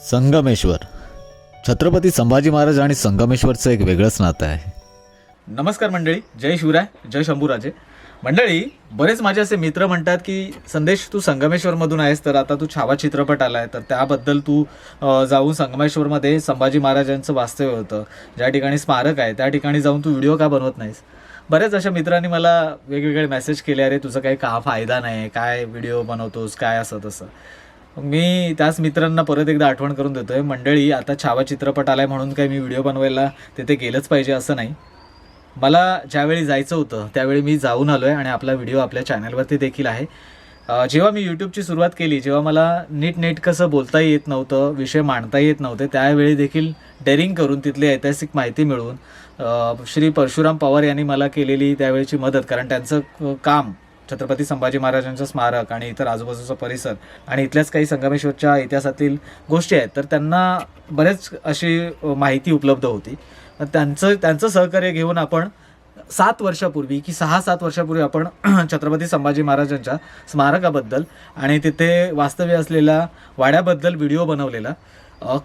संगमेश्वर. छत्रपती संभाजी महाराज आणि संगमेश्वरचं एक वेगळंच नातं आहे. नमस्कार मंडळी. जय शिवराय जय शंभूराजे. मंडळी बरेच माझे असे मित्र म्हणतात की संदेश तू संगमेश्वरमधून आहेस तर आता तू छावा चित्रपट आलाय तर त्याबद्दल तू जाऊन संगमेश्वरमध्ये संभाजी महाराजांचं वास्तव्य होतं. ज्या ठिकाणी स्मारक आहे त्या ठिकाणी जाऊन तू व्हिडिओ का बनवत नाहीस? बऱ्याच अशा मित्रांनी मला वेगवेगळे मेसेज केले अरे तुझं काही का फायदा नाही काय व्हिडिओ बनवतोस? काय असं तसं मी त्याच मित्रांना परत एकदा आठवण करून देतोय. मंडळी आता छावा चित्रपट आलाय म्हणून काही मी व्हिडिओ बनवायला तिथे गेलंच पाहिजे असं नाही. मला ज्यावेळी जायचं होतं त्यावेळी मी जाऊन आलो आहे आणि आपला व्हिडिओ आपल्या चॅनलवरती देखील आहे. जेव्हा मी यूट्यूबची सुरुवात केली जेव्हा मला नीट नेट कसं बोलता येत नव्हतं विषय मांडता येत नव्हते त्यावेळी देखील डेअरिंग करून तिथली ऐतिहासिक माहिती मिळवून श्री परशुराम पवार यांनी मला केलेली त्यावेळेची मदत कारण त्यांचं काम छत्रपती संभाजी महाराजांचं स्मारक आणि इतर आजूबाजूचा परिसर आणि इथल्याच काही संगमेश्वरच्या इतिहासातील गोष्टी आहेत तर त्यांना बरेच अशी माहिती उपलब्ध होती. त्यांचं त्यांचं सहकार्य घेऊन आपण सात वर्षापूर्वी की सहा सात वर्षापूर्वी आपण छत्रपती संभाजी महाराजांच्या स्मारकाबद्दल आणि तिथे वास्तव्य असलेल्या वाड्याबद्दल व्हिडिओ बनवलेला.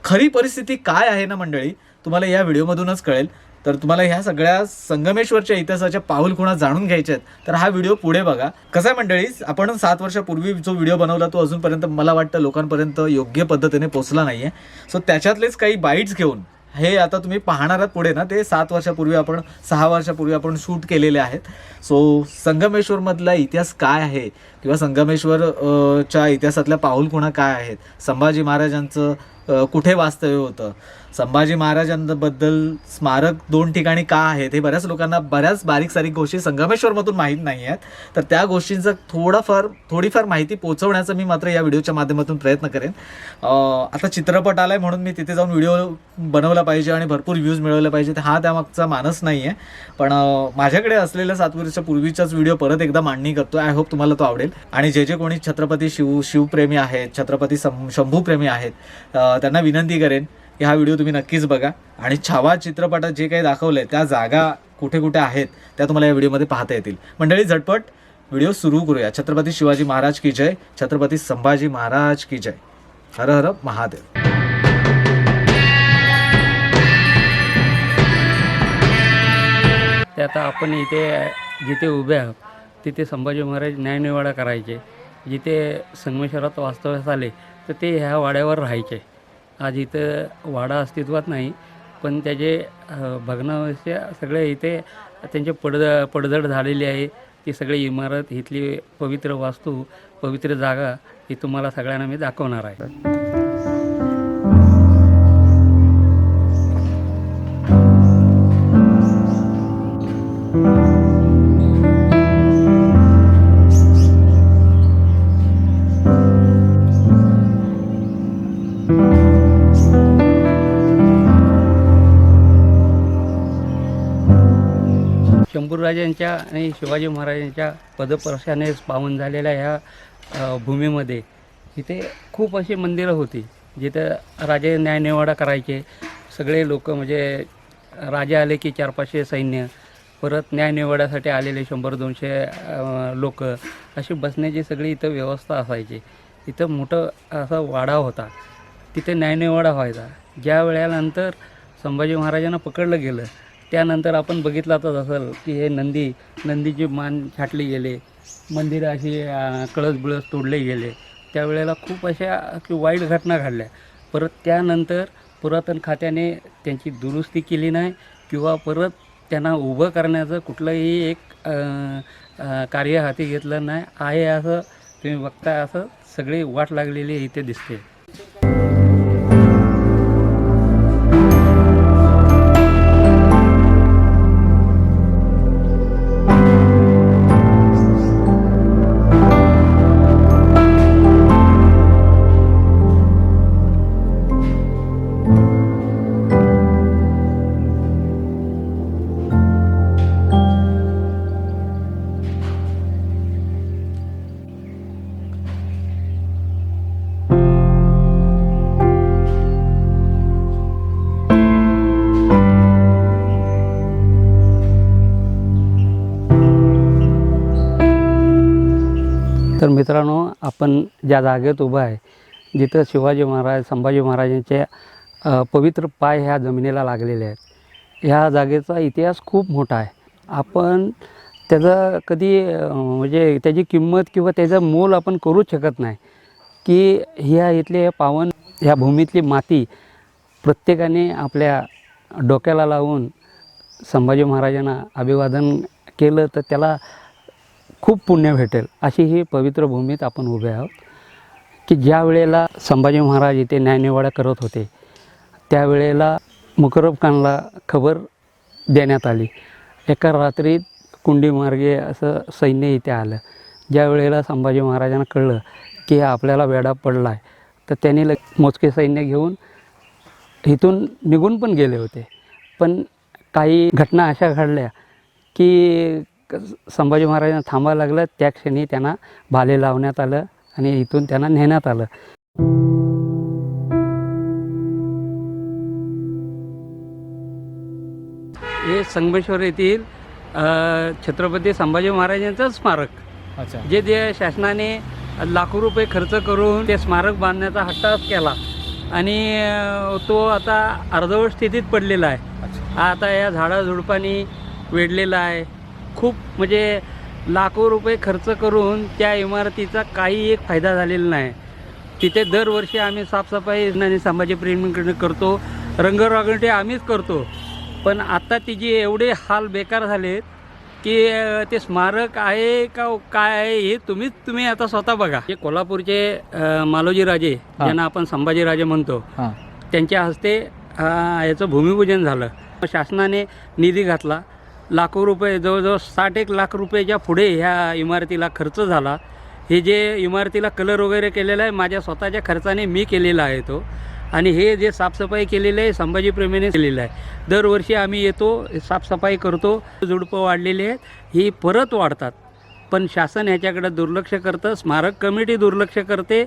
खरी परिस्थिती काय आहे ना मंडळी तुम्हाला या व्हिडिओमधूनच कळेल. तर तुम्हाला ह्या सगळ्या संगमेश्वरच्या इतिहासाच्या पाऊल खुणा जाणून घ्यायच्या आहेत. तर हा व्हिडिओ पुढे बघा. कसं आहे मंडळी आपण सात वर्षापूर्वी जो व्हिडिओ बनवला तो अजूनपर्यंत मला वाटतं लोकांपर्यंत योग्य पद्धतीने पोचला नाही आहे सो त्याच्यातलेच काही बाईट्स घेऊन हे आता तुम्ही पाहणार आहात पुढे ना ते सात वर्षापूर्वी आपण सहा वर्षापूर्वी आपण शूट केलेले आहेत. सो संगमेश्वरमधला इतिहास काय आहे? किंवा संगमेश्वर च्या इतिहासातल्या पाऊलखुणा काय आहेत? संभाजी महाराजांचं कुठे वास्तव्य होतं? संभाजी महाराजांबद्दल स्मारक दोन ठिकाणी का आहेत हे बऱ्याच लोकांना बऱ्याच बारीक सारीक गोष्टी संगमेश्वरमधून माहीत नाही आहेत. तर त्या गोष्टींचं थोडंफार थोडीफार माहिती पोचवण्याचा मी मात्र या व्हिडिओच्या माध्यमातून प्रयत्न करेन. आता चित्रपट आला आहे म्हणून मी तिथे जाऊन व्हिडिओ बनवला पाहिजे आणि भरपूर व्ह्यूज मिळवले पाहिजे हा त्यामागचा मानस नाही आहे पण माझ्याकडे असलेल्या सात वर्षाच्या पूर्वीचाच व्हिडिओ परत एकदा मांडणी करतो आय होप तुम्हाला तो आवडेल. आणि जे जे कोणी छत्रपती शिव शिवप्रेमी आहेत छत्रपती सं शंभूप्रेमी आहेत त्यांना विनंती करेन की हा व्हिडिओ तुम्ही नक्कीच बघा. आणि छावा चित्रपटात जे काही दाखवलं आहे त्या जागा कुठे कुठे आहेत त्या तुम्हाला या व्हिडिओमध्ये पाहता येतील. मंडळी झटपट व्हिडिओ सुरू करूया. छत्रपती शिवाजी महाराज की जय. छत्रपती संभाजी महाराज की जय. हर हर महादेव. ते आता आपण इथे जिथे उभे आहोत तिथे संभाजी महाराज न्यायनिवाडा करायचे. जिथे संगमेश्वरात वास्तव्यास आले तर ते ह्या वाड्यावर राहायचे. आज इथं वाडा अस्तित्वात नाही पण त्याचे अ, सगळे इथे त्यांचे पडद पडझड झालेली आहे. ती सगळी इमारत इथली पवित्र वास्तू पवित्र जागा ही तुम्हाला सगळ्यांना मी दाखवणार आहे. शंभूराजांच्या आणि शिवाजी महाराजांच्या पदस्पर्शाने पावन झालेल्या ह्या भूमीमध्ये इथे खूप अशी मंदिरं होती जिथं राजे न्यायनिवाडा करायचे. सगळे लोक म्हणजे राजे आले की चार पाचशे सैन्य परत न्यायनिवाड्यासाठी आलेले शंभर दोनशे लोक. अशी बसण्याची सगळी इथं व्यवस्था असायची. इथं मोठं असा वाडा होता. तिथे न्यायनिवाडा व्हायचा. ज्या वेळेनंतर संभाजी महाराजांना पकडलं गेलं त्यानंतर आपण बघितलातच असेल की हे नंदी नंदीची मान छाटली गेले. मंदिरं अशी कळस बिळस तोडले गेले. त्यावेळेला खूप अशा की वाईट घटना घडल्या. परत त्यानंतर पुरातन खात्याने त्यांची दुरुस्ती केली नाही किंवा परत त्यांना उभं करण्याचं कुठलंही एक कार्य हाती घेतलं नाही. आहे असं तुम्ही बघता असं सगळी वाट लागलेली इथे दिसते. मित्रांनो आपण ज्या जागेत उभं आहे जिथं शिवाजी महाराज संभाजी महाराजांचे पवित्र पाय ह्या जमिनीला लागलेले आहेत ह्या जागेचा इतिहास खूप मोठा आहे. आपण त्याचा कधी म्हणजे त्याची किंमत किंवा त्याचं मोल आपण करूच शकत नाही की ह्या इथले पावन ह्या भूमीतली माती प्रत्येकाने आपल्या डोक्याला लावून संभाजी महाराजांना अभिवादन केलं तर त्याला खूप पुण्य भेटेल अशी ही पवित्र भूमीत आपण उभे आहोत. की ज्या वेळेला संभाजी महाराज इथे न्यायनिवाडा करत होते त्यावेळेला मुकरब खानला खबर देण्यात आली. एका रात्रीत कुंडीमार्गे असं सैन्य इथे आलं. ज्या वेळेला संभाजी महाराजांना कळलं की आपल्याला वेढा पडला आहे तर त्यांनी ल मोजके सैन्य घेऊन इथून निघून पण गेले होते. पण काही घटना अशा घडल्या की संभाजी महाराजांना थांबायला लागलं. त्या क्षणी त्यांना भाले लावण्यात आलं आणि इथून त्यांना नेण्यात आलं. हे संगमेश्वर येथील छत्रपती संभाजी महाराजांचं स्मारक. अच्छा. जे जे शासनाने लाखो रुपये खर्च करून ते स्मारक बांधण्याचा हट्टास केला आणि तो आता अर्धवट स्थितीत पडलेला आहे. आता या झाडाझुडपांनी वेढलेला आहे. खूप म्हणजे लाखो रुपये खर्च करून त्या इमारतीचा काही एक फायदा झालेला नाही. तिथे दरवर्षी आम्ही साफसफाई आणि संभाजी प्रेमीकडे करतो. रंगरागंटी आम्हीच करतो. पण आता तिचे एवढे हाल बेकार झालेत की ते स्मारक आहे का काय आहे हे तुम्हीच तुम्ही आता स्वतः बघा. जे कोल्हापूरचे मालोजी राजे हा. ज्यांना आपण संभाजी राजे म्हणतो हां. त्यांच्या हस्ते याचं भूमिपूजन झालं. शासनाने निधी घातला. लाखो रुपये जवळजवळ साठ एक लाख रुपयाच्या पुढे ह्या इमारतीला खर्च झाला. हे जे इमारतीला कलर वगैरे केलेला आहे माझ्या स्वतःच्या खर्चाने मी केलेला आहे तो. आणि हे जे साफसफाई केलेलं आहे संभाजीप्रेमीने केलेलं आहे. दरवर्षी आम्ही येतो साफसफाई करतो. झुडपं वाढलेली आहेत ही परत वाढतात. पण शासन ह्याच्याकडे दुर्लक्ष करतं स्मारक कमिटी दुर्लक्ष करते.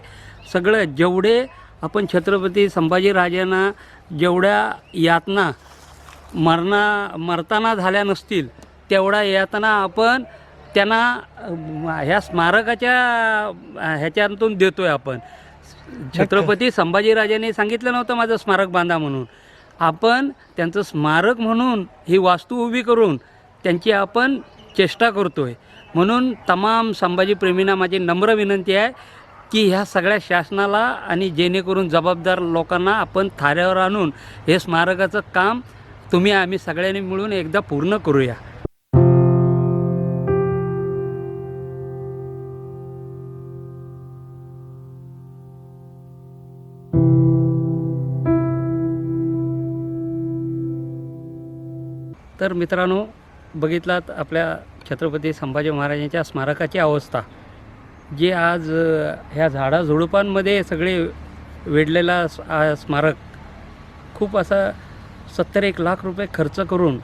सगळं जेवढे आपण छत्रपती संभाजीराजांना जेवढ्या यातना मरणा मरताना झाल्या नसतील तेवढा यातना आपण त्यांना ह्या स्मारकाच्या ह्याच्यातून देतो आहे आपण. छत्रपती संभाजीराजांनी सांगितलं नव्हतं माझं स्मारक बांधा म्हणून. आपण त्यांचं स्मारक म्हणून ही वास्तू उभी करून त्यांची आपण चेष्टा करतो आहे म्हणून तमाम संभाजीप्रेमींना माझी नम्र विनंती आहे की ह्या सगळ्या शासनाला आणि जेणेकरून जबाबदार लोकांना आपण थाऱ्यावर आणून हे स्मारकाचं काम तुम्ही आम्ही सगळ्यांनी मिळून एकदा पूर्ण करूया. तर मित्रांनो बघितलात आपल्या छत्रपती संभाजी महाराजांच्या स्मारकाची अवस्था जे आज ह्या ह्या झाडाझुडपांमध्ये सगळे वेढलेला स्मारक. खूप असा सत्तर एक लाख रुपये खर्च करून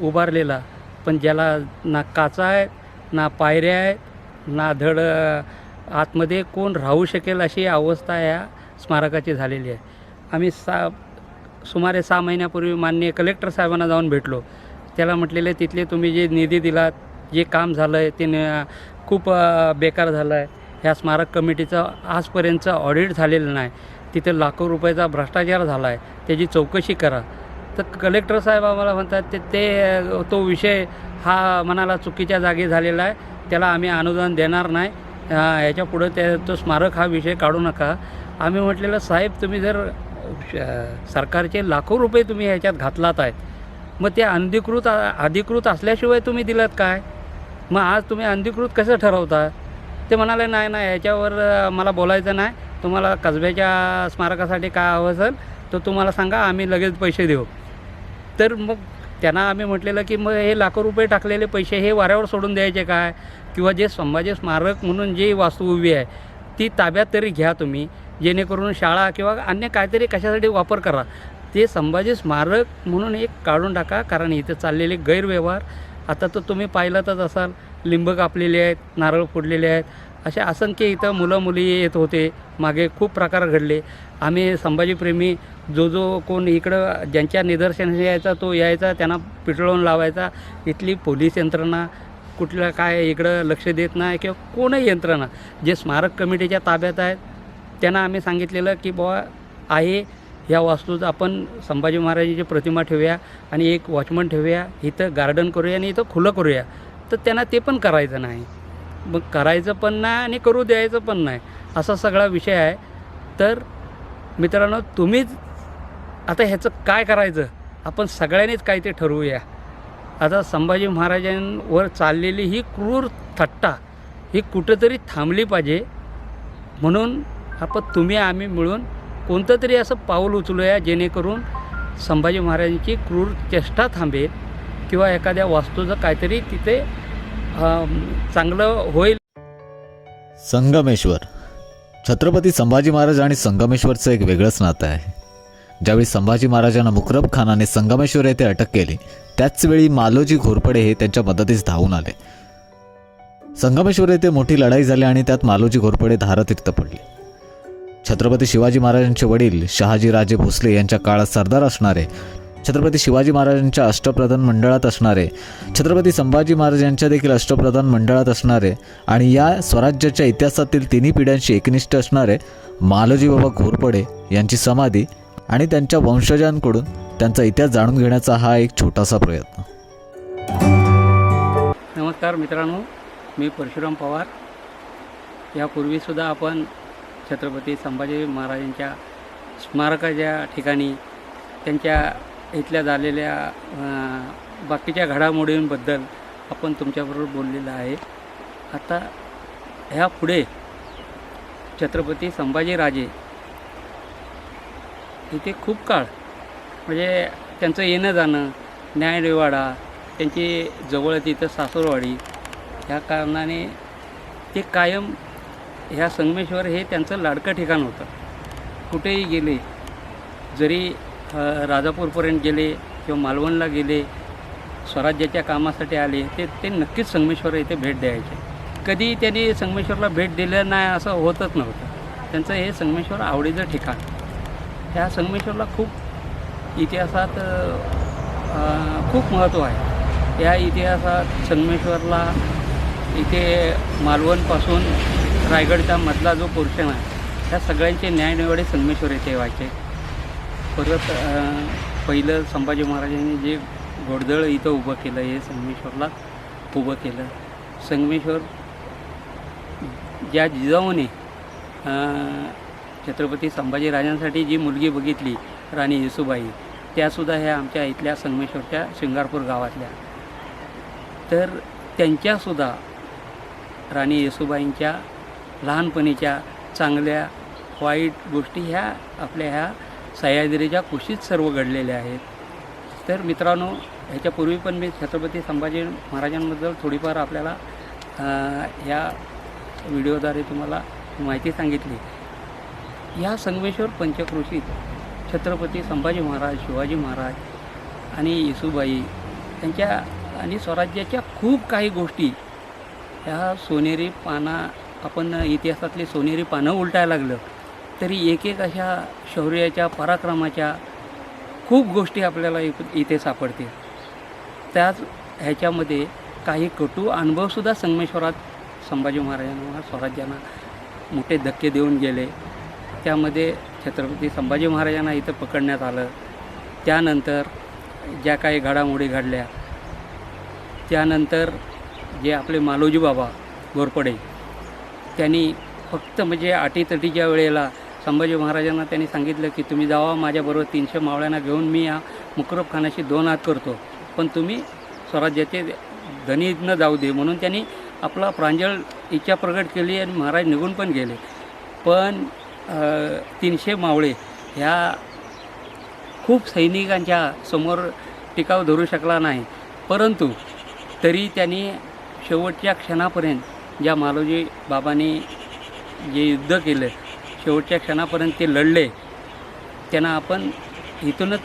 उभारलेला. पण ज्याला ना काचा आहे ना पायऱ्या आहेत ना धड आतमध्ये कोण राहू शकेल अशी अवस्था या स्मारकाची झालेली आहे. आम्ही सा सुमारे सहा महिन्यापूर्वी माननीय कलेक्टर साहेबांना जाऊन भेटलो. त्याला म्हटलेले तिथले तुम्ही जे निधी दिलात जे काम झालं आहे ते न- खूप बेकार झालं आहे ह्या स्मारक कमिटीचं आजपर्यंतचं ऑडिट झालेलं नाही. तिथे लाखो रुपयाचा भ्रष्टाचार झाला आहे त्याची चौकशी करा. तर कलेक्टर साहेब आम्हाला म्हणतात ते ते तो विषय हा मनाला चुकीच्या जागी झालेला आहे. त्याला आम्ही अनुदान देणार नाही. ह्याच्या पुढं त्या तो स्मारक हा विषय काढू नका. आम्ही म्हटलेलं साहेब तुम्ही जर सरकारचे लाखो रुपये तुम्ही ह्याच्यात घातलात आहेत मग ते अनधिकृत अधिकृत असल्याशिवाय तुम्ही दिलात काय? मग आज तुम्ही अनधिकृत कसं ठरवता? ते म्हणाले नाही नाही ह्याच्यावर मला बोलायचं नाही. तुम्हाला कसब्याच्या स्मारकासाठी काय हवं असेल तर तुम्हाला सांगा आम्ही लगेच पैसे देऊ. तर मग त्यांना आम्ही म्हटलेलं की मग हे लाखो रुपये टाकलेले पैसे हे वाऱ्यावर सोडून द्यायचे काय? किंवा जे संभाजी स्मारक म्हणून जी वास्तू उभी आहे ती ताब्यात तरी घ्या तुम्ही जेणेकरून शाळा किंवा अन्य काहीतरी कशासाठी वापर करा. ते संभाजी स्मारक म्हणून एक काढून टाका कारण इथे चाललेले गैरव्यवहार. आता तर तुम्ही पाहिलातच असाल लिंब कापलेले आहेत नारळ फोडलेले आहेत. असे असंख्य इथं मुलं मुली येत होते. मागे खूप प्रकार घडले. आम्ही संभाजीप्रेमी जो जो कोण इकडं ज्यांच्या निदर्शनास यायचा तो यायचा त्यांना पिटळून लावायचा. इथली पोलीस यंत्रणा कुठलं काय इकडं लक्ष देत नाही किंवा कोणही यंत्रणा. जे स्मारक कमिटीच्या ताब्यात आहेत त्यांना आम्ही सांगितलेलं की बुवा आहे. ह्या वास्तूत आपण संभाजी महाराजांची प्रतिमा ठेवूया आणि एक वॉचमन ठेवूया. इथं गार्डन करूया आणि इथं खुलं करूया. तर त्यांना ते पण करायचं नाही. मग करायचं पण नाही आणि करू द्यायचं पण नाही असा सगळा विषय आहे. तर मित्रांनो तुम्हीच आता ह्याचं काय करायचं? आपण सगळ्यांनीच काय ते ठरवूया. आता संभाजी महाराजांवर चाललेली ही क्रूर थट्टा ही कुठंतरी थांबली पाहिजे. म्हणून आपण तुम्ही आम्ही मिळून कोणतं तरी असं पाऊल उचलूया जेणेकरून संभाजी महाराजांची क्रूर चेष्टा थांबेल किंवा एखाद्या वास्तूचं काहीतरी तिथे चांगलं होईल. संगमेश्वर. छत्रपती संभाजी महाराज आणि संगमेश्वरचं एक वेगळंच नातं आहे. ज्यावेळी संभाजी महाराजांना मुकरब खानाने संगमेश्वर येथे अटक केली त्याचवेळी मालोजी घोरपडे हे त्यांच्या मदतीस धावून आले. संगमेश्वर येथे मोठी लढाई झाली आणि त्यात मालोजी घोरपडे धारतीर्थ पडले. छत्रपती शिवाजी महाराजांचे वडील शहाजीराजे भोसले यांच्या काळात सरदार असणारे छत्रपती शिवाजी महाराजांच्या अष्टप्रधान मंडळात असणारे छत्रपती संभाजी महाराज यांच्या देखील अष्टप्रधान मंडळात असणारे आणि या स्वराज्याच्या इतिहासातील तिन्ही पिढ्यांशी एकनिष्ठ असणारे मालोजी बाबा घोरपडे यांची समाधी आणि त्यांच्या वंशजांकडून त्यांचा इतिहास जाणून घेण्याचा हा एक छोटासा प्रयत्न. नमस्कार मित्रांनो मी परशुराम पवार. यापूर्वीसुद्धा आपण छत्रपती संभाजी महाराजांच्या स्मारकाच्या ठिकाणी त्यांच्या इथल्या झालेल्या बाकीच्या घडामोडींबद्दल आपण तुमच्याबरोबर बोललेलं आहे. आता ह्या पुढे छत्रपती संभाजीराजे इथे खूप काळ म्हणजे त्यांचं येणं जाणं न्यायरेवाडा त्यांची जवळ तिथं सासूरवाडी ह्या कारणाने ते कायम ह्या संगमेश्वर हे त्यांचं लाडकं ठिकाण होतं. कुठेही गेले जरी राजापूरपर्यंत गेले किंवा मालवणला गेले स्वराज्याच्या कामासाठी आले ते ते नक्कीच संगमेश्वर इथे भेट द्यायचे. कधी त्यांनी संगमेश्वरला भेट दिलं नाही असं होतच नव्हतं. त्यांचं हे संगमेश्वर आवडीचं ठिकाण. ह्या संगमेश्वरला खूप इतिहासात खूप महत्त्व आहे. या इतिहासात संगमेश्वरला इथे मालवणपासून रायगडचा मधला जो पोर्शन आहे त्या सगळ्यांचे न्यायनिवाडे संगमेश्वर इथे व्हायचे. परत पहिलं संभाजी महाराजांनी जे घोडदळ इथं उभं केलं हे संगमेश्वरला उभं केलं. संगमेश्वर ज्या जिजाऊने छत्रपती छत्रपती संभाजीराजांसाठी जी मुलगी बघितली राणी येसुबाई त्यासुद्धा ह्या आमच्या इथल्या संगमेश्वरच्या शिंगारपूर गावातल्या. तर त्यांच्यासुद्धा राणी येसुबाईंच्या लहानपणीच्या चांगल्या वाईट गोष्टी ह्या आपल्या ह्या सह्याद्रीच्या कुशीत सर्व घडलेले आहेत. तर मित्रांनो ह्याच्यापूर्वी पण मी छत्रपती संभाजी महाराजांबद्दल थोडीफार आपल्याला या ह्या व्हिडिओद्वारे तुम्हाला माहिती सांगितली. ह्या संगमेश्वर पंचक्रोशीत छत्रपती संभाजी महाराज शिवाजी महाराज आणि येसुबाई यांच्या आणि स्वराज्याच्या खूप काही गोष्टी ह्या सोनेरी पाना आपण इतिहासातली सोनेरी पानं उलटायला लागलं. तरी एक एक अशा शौर्याच्या पराक्रमाच्या खूप गोष्टी आपल्याला इथे सापडतील. त्याच ह्याच्यामध्ये काही कटू अनुभवसुद्धा संगमेश्वरात संभाजी महाराजांना स्वराज्यांना मोठे धक्के देऊन गेले. त्यामध्ये छत्रपती संभाजी महाराजांना इथं पकडण्यात आलं. त्यानंतर ज्या काही घडामोडी घडल्या त्यानंतर जे आपले मालोजी बाबा घोरपडे त्यांनी फक्त म्हणजे अटीतटीच्या वेळेला संभाजी महाराजांना त्यांनी सांगितलं की तुम्ही जावा माझ्याबरोबर तीनशे मावळ्यांना घेऊन मी या मुकरब खानाशी दोन हात करतो. पण तुम्ही स्वराज्याचे धनी न जाऊ दे म्हणून त्यांनी आपला प्रांजळ इच्छा प्रकट केली आणि महाराज निघून पण गेले. पण तीनशे मावळे ह्या खूप सैनिकांच्या समोर टिकाव धरू शकला नाही. परंतु तरी त्यांनी शेवटच्या क्षणापर्यंत ज्या मालोजी बाबांनी जे युद्ध केलं शेवटच्या क्षणापर्यंत ते लढले त्यांना आपण इथूनच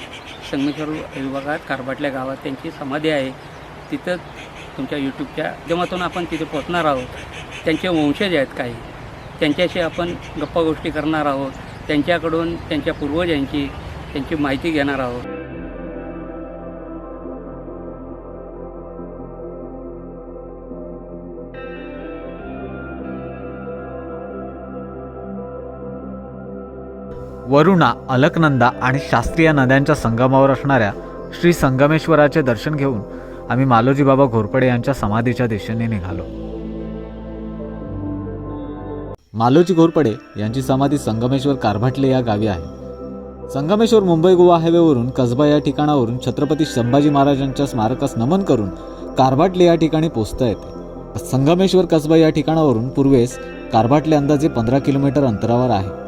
संगमेश्वर विभागात कारभाटल्या गावात त्यांची समाधी आहे. तिथं तुमच्या यूट्यूबच्या माध्यमातून आपण तिथे पोचणार आहोत. त्यांचे वंशज आहेत काही त्यांच्याशी आपण गप्पा गोष्टी करणार आहोत. त्यांच्याकडून त्यांच्या पूर्वजांची त्यांची माहिती घेणार आहोत. वरुणा अलकनंदा आणि शास्त्रीय नद्यांच्या संगमावर असणाऱ्या श्री संगमेश्वराचे दर्शन घेऊन आम्ही मालोजी बाबा घोरपडे यांच्या समाधीच्या दिशेने निघालो. मालोजी घोरपडे यांची समाधी संगमेश्वर कारभाटले या गावी आहे. संगमेश्वर मुंबई गोवा हायवेवरून कसबा या ठिकाणावरून छत्रपती संभाजी महाराजांच्या स्मारकास नमन करून कारभाटले या ठिकाणी पोचता येते. संगमेश्वर कसबा या ठिकाणावरून पूर्वेस कारभाटले अंदाजे पंधरा किलोमीटर अंतरावर आहे.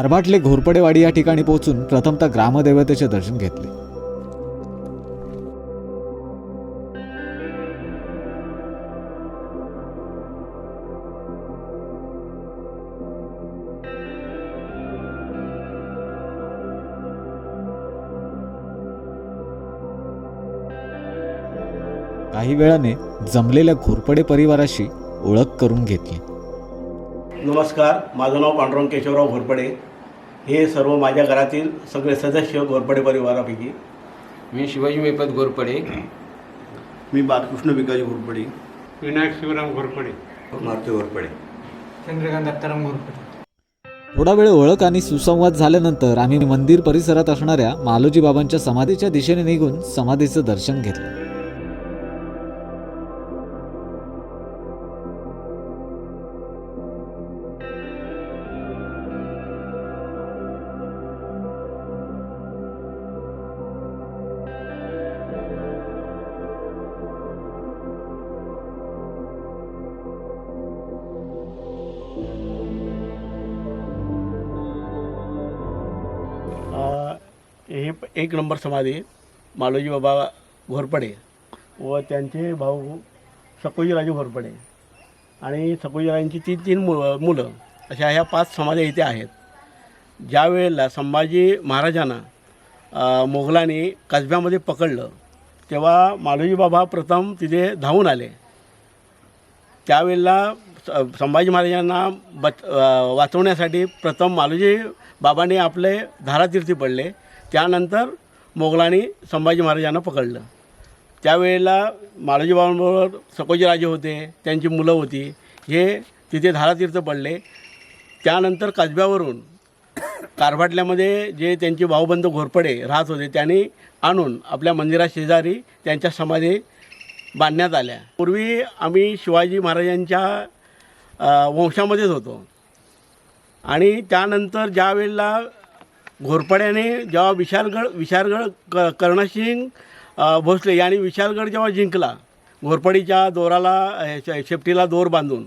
कारभाटले घोरपडेवाडी या ठिकाणी पोहोचून प्रथमतः ग्रामदेवतेचे दर्शन घेतले. काही वेळाने जमलेल्या घोरपडे परिवाराशी ओळख करून घेतली. नमस्कार माझं नाव पांडुरंग केशवराव घोरपडे. हे सर्व माझ्या घरातील सगळे सदस्य घोरपडे परिवारापैकी. मी शिवाजी मेपत गोरपडे. मी बालकृष्ण विकाजी घोरपडे विनायक शिवराम घोरपडे मारुती घोरपडे चंद्रकांत दत्ताराम घोरपडे थोडा वेळ ओळख आणि सुसंवाद झाल्यानंतर आम्ही मंदिर परिसरात असणाऱ्या मालोजी बाबांच्या समाधीच्या दिशेने निघून समाधीचं दर्शन घेतलं. एक नंबर समाधी मालोजी बाबा घोरपडे व त्यांचे भाऊ सकोजीराजे घोरपडे आणि सकोजीराजांची ती तीन मु मुलं. अशा ह्या पाच समाध्या इथे आहेत. ज्या वेळेला संभाजी महाराजांना मोगलांनी कसब्यामध्ये पकडलं तेव्हा मालोजी बाबा प्रथम तिथे धावून आले. त्यावेळेला स- संभाजी महाराजांना बच वाचवण्यासाठी प्रथम मालोजी बाबांनी आपले धारातीर्थी पडले. त्यानंतर मोगलांनी संभाजी महाराजांना पकडलं. त्यावेळेला मालोजीबाबांबरोबर सकोजीराजे होते त्यांची मुलं होती हे तिथे धारातीर्थ पडले. त्यानंतर कसब्यावरून कारभाटल्यामध्ये जे त्यांचे भाऊबंद घोरपडे राहत होते त्यांनी आणून आपल्या मंदिरा शेजारी त्यांच्या समाधी बांधण्यात आल्या. पूर्वी आम्ही शिवाजी महाराजांच्या वंशामध्येच होतो. आणि त्यानंतर ज्या वेळेला घोरपड्याने जेव्हा विशालगड विशालगड क कर्णसिंग भोसले यांनी विशालगड जेव्हा जिंकला घोरपडीच्या दोराला शे- शेपटीला दोर बांधून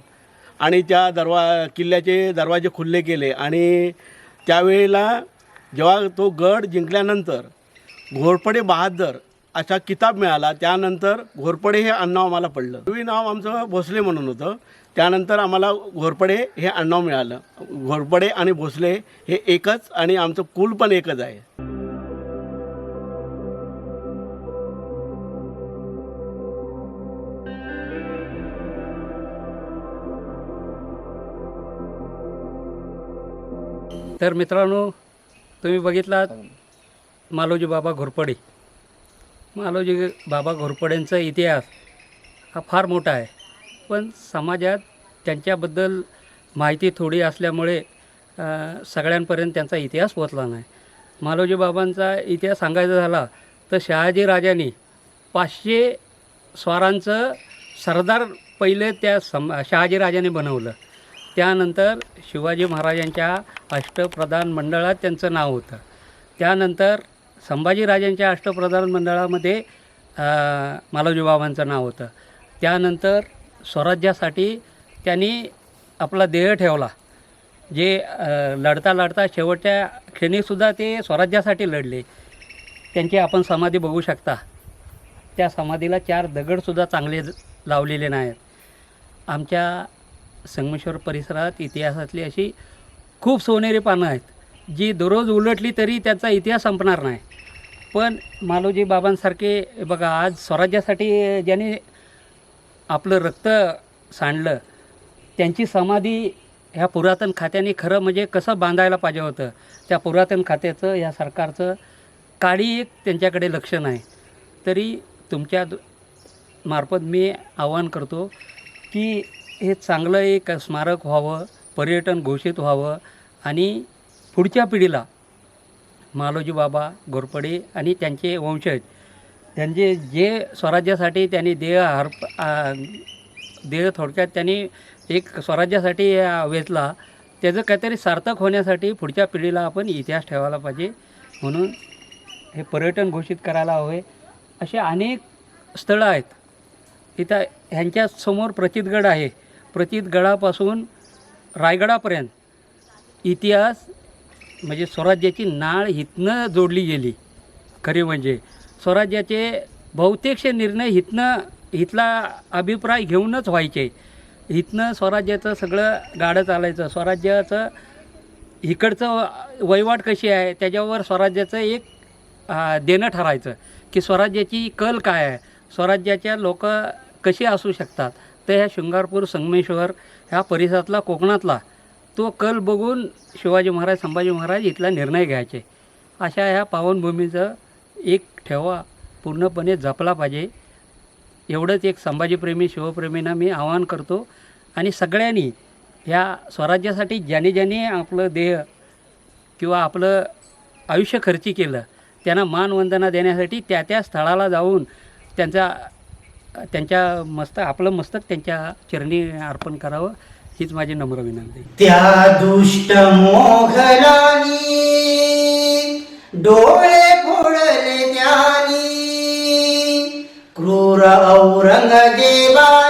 आणि त्या दरवा किल्ल्याचे दरवाजे खुल्ले केले आणि त्यावेळेला जेव्हा तो गड जिंकल्यानंतर घोरपडे बहादर असा किताब मिळाला त्यानंतर घोरपडे हे आडनाव आम्हाला पडलं. पूर्वी नाव आमचं भोसले म्हणून होतं. त्यानंतर आम्हाला घोरपडे हे आडनाव मिळालं. घोरपडे आणि भोसले हे एकच आणि आमचं कुल पण एकच आहे. तर मित्रांनो तुम्ही बघितलात मालोजी बाबा घोरपडे. मालोजी बाबा घोरपडेंचा इतिहास हा फार मोठा आहे. पण समाजात त्यांच्याबद्दल माहिती थोडी असल्यामुळे सगळ्यांपर्यंत त्यांचा इतिहास पोचला नाही. मालोजी बाबांचा इतिहास सांगायचा झाला तर शहाजी राजांनी पाचशे स्वारांचं सरदार पहिले त्या सम शहाजी राजाने बनवलं. त्यानंतर शिवाजी महाराजांच्या अष्टप्रधान मंडळात त्यांचं नाव होतं. त्यानंतर संभाजीराजांच्या अष्टप्रधान मंडळामध्ये अ, मालोजी बाबांचं नाव होतं. त्यानंतर स्वराज्यासाठी त्यांनी आपला देह ठेवला. जे लढता लढता शेवटच्या क्षणीसुद्धा ते स्वराज्यासाठी लढले. त्यांची आपण समाधी बघू शकता. त्या समाधीला चार दगडसुद्धा चांगले लावलेले नाहीत. आमच्या संगमेश्वर परिसरात इतिहासातली अशी खूप सोनेरी पानं आहेत. जी दररोज उलटली तरी त्याचा इतिहास संपणार नाही. पण मालोजी बाबांसारखे बघा आज स्वराज्यासाठी ज्यांनी आपलं रक्त सांडलं त्यांची समाधी ह्या पुरातन खात्याने खरं म्हणजे कसं बांधायला पाहिजे होतं? त्या पुरातन खात्याचं या सरकारचं काळी एक त्यांच्याकडे लक्ष नाही. तरी तुमच्या मार्फत मी आवाहन करतो की हे चांगलं एक स्मारक व्हावं पर्यटन घोषित व्हावं आणि पुढच्या पिढीला मालोजी बाबा घोरपडे आणि त्यांचे वंशज त्यांचे जे स्वराज्यासाठी त्यांनी देह हरप देह थोडक्यात त्यांनी एक स्वराज्यासाठी वेचला. त्याचं काहीतरी सार्थक होण्यासाठी पुढच्या पिढीला आपण इतिहास ठेवायला पाहिजे. म्हणून हे पर्यटन घोषित करायला हवे. असे अनेक स्थळं आहेत. इथं ह्यांच्यासमोर प्रचितगड आहे. प्रचितगडापासून रायगडापर्यंत इतिहास म्हणजे स्वराज्याची नाळ इथनं जोडली गेली. खरी म्हणजे स्वराज्याचे बहुतेकशे निर्णय हिथनं हिथला अभिप्राय घेऊनच व्हायचे. हिथनं स्वराज्याचं सगळं गाडं चालायचं. स्वराज्याचं इकडचं वहिवाट कशी आहे त्याच्यावर स्वराज्याचं एक देणं ठरायचं की स्वराज्याची कल काय आहे स्वराज्याच्या लोक कशी असू शकतात. तर ह्या शृंगारपूर संगमेश्वर ह्या परिसरातला कोकणातला तो कल बघून शिवाजी महाराज संभाजी महाराज इथला निर्णय घ्यायचे. अशा ह्या पावनभूमीचं एक ठेवा. पूर्णपणे जपला पाहिजे. एवढंच एक संभाजीप्रेमी शिवप्रेमींना मी आवाहन करतो. आणि सगळ्यांनी ह्या स्वराज्यासाठी ज्याने ज्याने आपलं देह किंवा आपलं आयुष्य खर्ची केलं त्यांना मानवंदना देण्यासाठी त्या त्या स्थळाला जाऊन त्यांचा त्यांच्या मस्त आपलं मस्तक त्यांच्या चरणी अर्पण करावं हीच माझी नम्र विनंती. त्या दुष्ट मोघलानी डोळे رأوا جيبا